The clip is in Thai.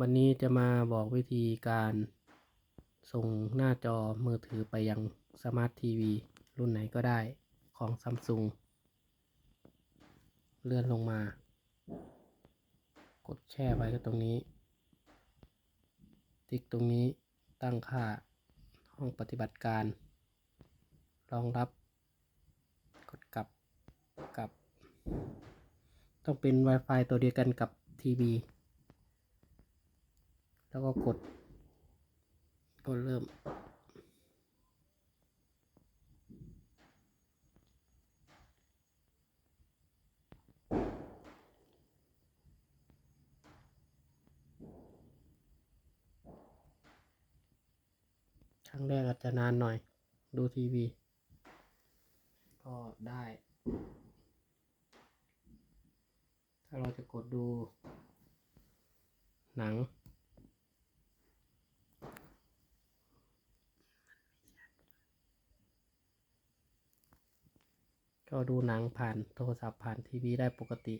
วันนี้จะมาบอกวิธีการส่งหน้าจอมือถือไปยังสมาร์ททีวีรุ่นไหนก็ได้ของซัมซุงเลื่อนลงมา กดแช่ไว้ก็ตรงนี้ ติ๊กตรงนี้ตั้งค่าห้องปฏิบัติการ รองรับ กดกลับกลับ ต้องเป็น Wi-Fi ตัวเดียวกันกับทีวี แล้วก็กดกดเริ่ม ครั้งแรกอาจจะนานหน่อย ดูทีวี ก็ได้ ถ้าเราจะกดดูหนัง ก็ดูหนังผ่านโทรศัพท์ผ่านทีวีได้ปกติ